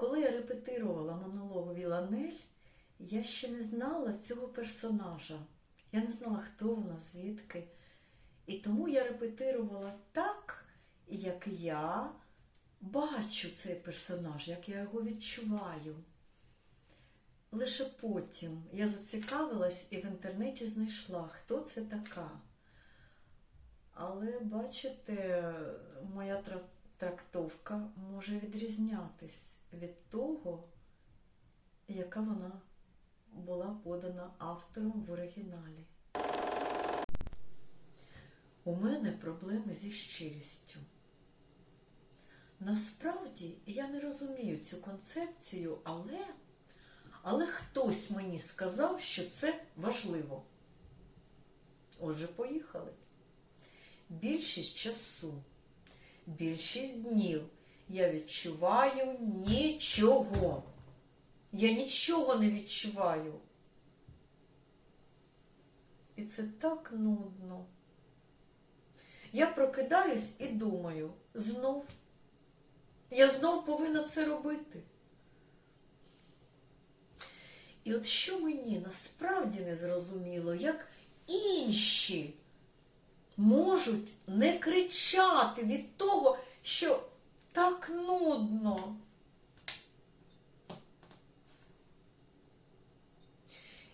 Коли я репетирувала монолог Віланель, я ще не знала цього персонажа. Я не знала, хто вона, звідки. І тому я репетирувала так, як я бачу цей персонаж, як я його відчуваю. Лише потім я зацікавилась і в інтернеті знайшла, хто це така. Але бачите, моя трактовка може відрізнятись від того, яка вона була подана автором в оригіналі. У мене проблеми зі щирістю. Насправді я не розумію цю концепцію, але, але хтось мені сказав, що це важливо. Отже, поїхали. Більшість часу, більшість днів я відчуваю нічого. Я нічого не відчуваю. І це так нудно. Я прокидаюсь і думаю, знов. Я знов повинна це робити. І от що мені насправді не зрозуміло, як інші можуть не кричати від того, що так нудно.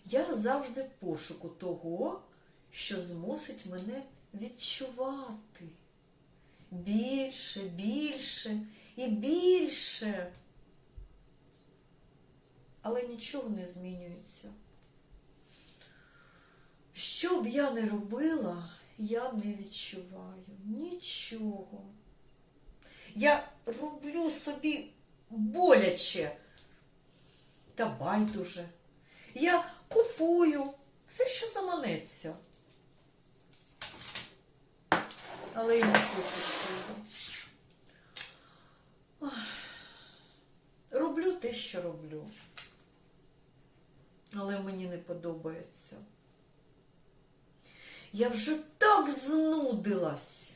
Я завжди в пошуку того, що змусить мене відчувати більше, більше і більше. Але нічого не змінюється. Що б я не робила, я не відчуваю нічого. Я роблю собі боляче та байдуже. Я купую все, що заманеться. Але я не хочу цього. Роблю те, що роблю. Але мені не подобається. Я вже так знудилась.